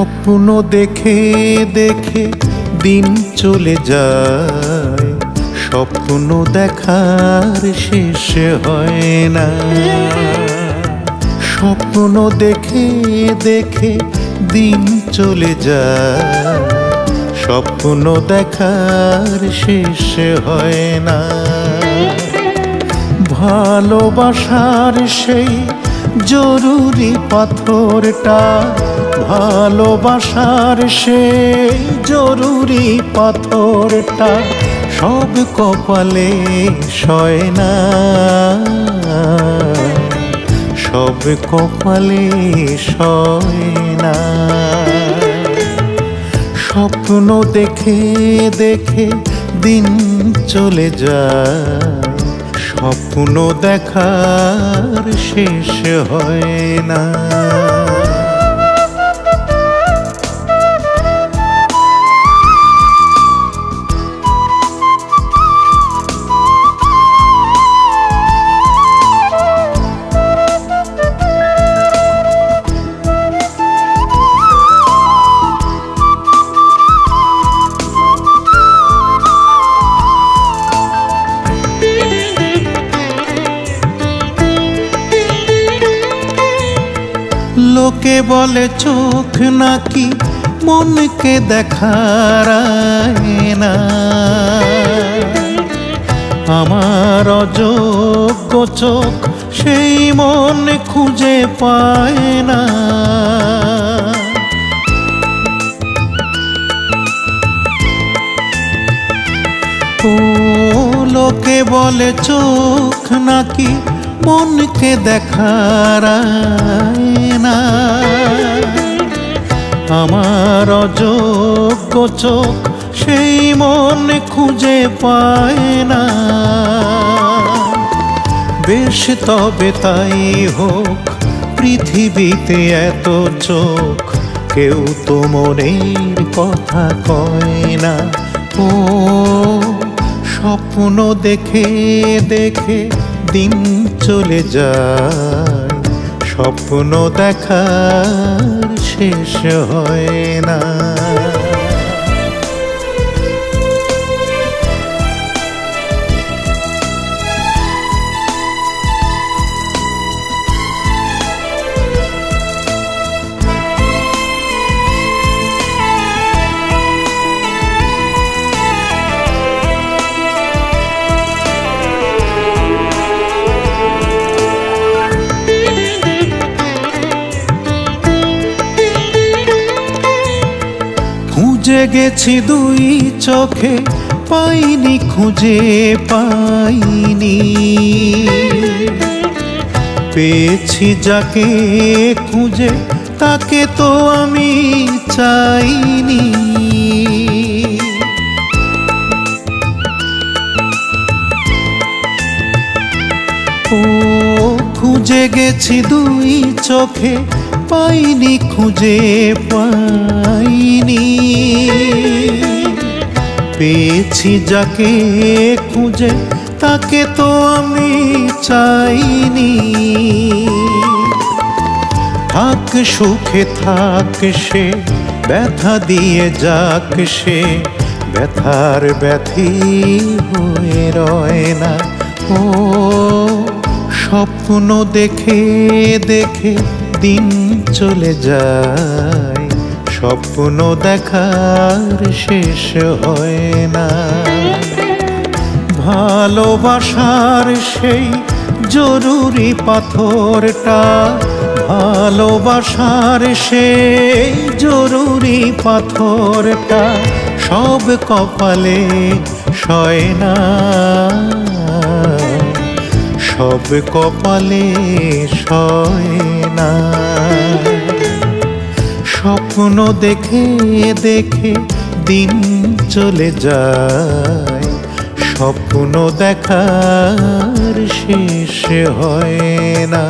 স্বপ্ন দেখে দেখে দিন চলে যায়। স্বপ্ন দেখার শেষ হয় না। স্বপ্ন দেখে দেখে দিন চলে যায়। স্বপ্ন দেখার শেষ হয় না। ভালোবাসার সেই জরুরি পাথরটা ভালোবাসার সে জরুরি পাথরটা সব কপালে সয় না। সব কপালে সয় না। স্বপ্ন দেখে দেখে দিন চলে যায়। স্বপ্ন দেখার শেষ হয় না। লোকে বলে, চোখ নাকি মনকে দেখার না আমার অযোগ্য চোখ সেই মন খুঁজে পায় না। ও লোকে বলে, চোখ নাকি মনকে দেখার না আমার অযোগ্য চোখ সেই মন খুঁজে পায় না। বেশ তবে তাই হোক, পৃথিবীতে এত চোখ, কেউ তো মনের কথা কয় না। ও, স্বপ্ন দেখে দেখে দিন চলে যায় স্বপ্ন দেখার শেষ হয় না। খুঁজে গেছি দুই চোখে, পাইনি খুঁজে, পাইনি। পেয়েছি যাকে খুঁজে, তাকে তো আমি চাইনি। ও, খুঁজে গেছি দুই চোখে পাইনি খুঁজে পাইনি। পেয়েছি যাকে খুঁজে, তাকে তো আমি চাইনি। থাক সুখে, থাক সে, ব্যথা দিয়ে যাক সে। ব্যথার ব্যথি হয়ে রয় না। ও, স্বপ্ন দেখে দেখে দিন চলে যায়, স্বপ্ন দেখার শেষ হয় না। ভালোবাসার সেই জরুরি পাথরটা, ভালোবাসার সেই জরুরি পাথরটা সব কপালে সয় না। কপালে সয় না। স্বপ্ন দেখে দেখে দিন চলে যায় স্বপ্ন দেখার শেষ হয় না।